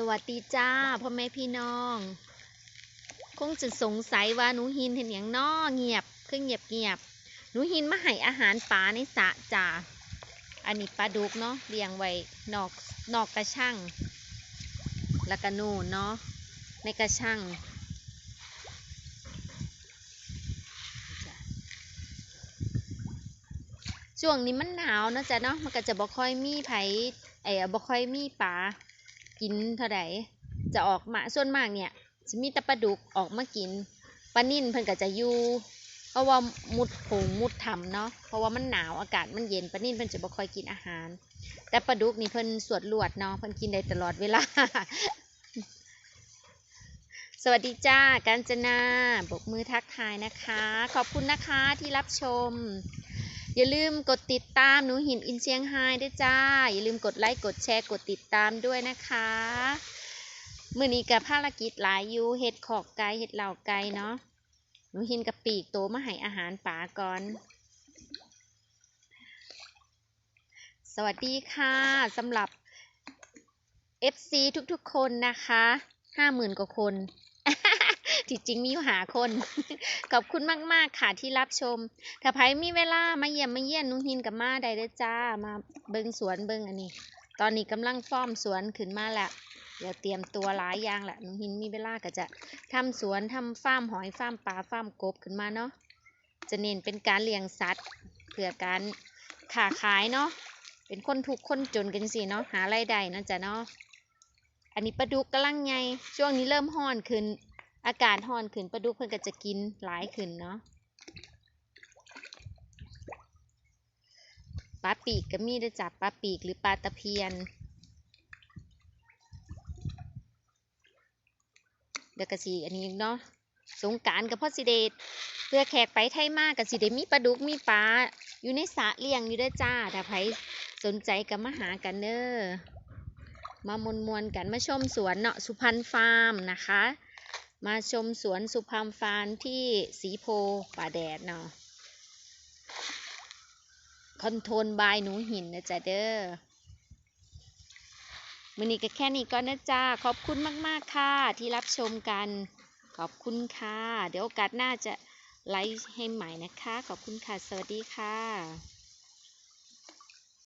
สวัสดีจ้าพ่อแม่พี่น้อง คงจะสงสัยว่าหนูหินเห็นอย่างน้อเงียบคือเงียบเงียบหนูหินมาให้อาหารปลาในสระจ้าอันนี้ปลาดุกเนาะเลี้ยงไว้นอกนอกกระชังแล้วก็นูนเนาะในกระชังช่วงนี้มันหนาวนะจ้ะเนาะมันก็จะบ่ค่อยมีไผไอ้บ่ค่อยมีปลา กินเท่าไหร่จะออกมาส่วนมากเนี่ยจะมีแต่ปลาดุกออกมากินปลานิ่นเพิ่นก็จะอยู่เพราะว่ามุดผงมุดถ้ำเนาะเพราะว่ามันหนาวอากาศมันเย็นปลานิ่นเพิ่นจะบ่ค่อยกินอาหาร แต่ปลาดุกนี่เพิ่นสวดลวดเนาะเพิ่นกินได้ตลอดเวลา สวัสดีจ้ากาญจนาบกมือทักทายนะคะ ขอบคุณนะคะที่รับชม อย่าลืมกดติดตามหนูหินอินเชียงไฮด้วยจ้า อย่าลืมกดไลค์กดแชร์กดติดตามด้วยนะคะมื่อนี้กับภารกิจหลายอยู่เห็ดขอกไก่เห็ดเหล่าไก่เนาะหนูหินกับปีกโตมาให้อาหารป่าก่อน สวัสดีค่ะสำหรับ FC ทุกๆคนนะคะห้าหมื่นกว่าคน ที่จริงมีอยู่หาคน ขอบคุณมาก ๆ ค่ะที่รับชม ถ้าไผมีเวลามาเยี่ยมมาเยี่ยนนุงหินกับมาได้เด้อจ้า มาเบิงสวนเบิงอันนี้ ตอนนี้กำลังฟ้อมสวนขึ้นมาแล้วเดี๋ยวเตรียมตัวหลายอย่างแหละนุงหินมีเวลาก็จะทำสวนทำฟาร์มหอยฟาร์มปลาฟาร์มกบขึ้นมาเนาะ จะเน้นเป็นการเลี้ยงสัตว์เพื่อการค้าขายเนาะ เป็นคนทุกข์คนจนกันสิเนาะ หารายได้เนาะจ้ะเนาะอันนี้ปลาดุกกำลังไงช่วงนี้เริ่มห้อนขึ้น อากาศร้อนขึ้นปลาดุกเพิ่นก็จะกินหลายขึ้นเนาะปลาปีกก็มีได้จับปลาปีกหรือปลาตะเพียน เดี๋ยวก็สิอันนี้เนาะสงกรารกับพ่อสิเดชเพื่อแขกไปไทยมากกับสิเดมีปลาดุกมีปลาอยู่ในสระเลี้ยงอยู่เด้จ้าถ้าใครสนใจก็มาหากันเด้อมามวนมวนกันมาชมสวนเนาะสุพรรณฟาร์มนะคะ มาชมสวนสุพรรณฟาร์มที่สีโพป่าแดดเนาะคอนโทรลบายหนูหินนะจ๊ะเด้อมือนี้ก็แค่นี้ก็นะจ้าขอบคุณมาก ๆ ค่ะ ที่รับชมกัน ขอบคุณค่ะ เดี๋ยวโอกาสหน้าจะไลฟ์ให้ใหม่นะคะ ขอบคุณค่ะ สวัสดีค่ะ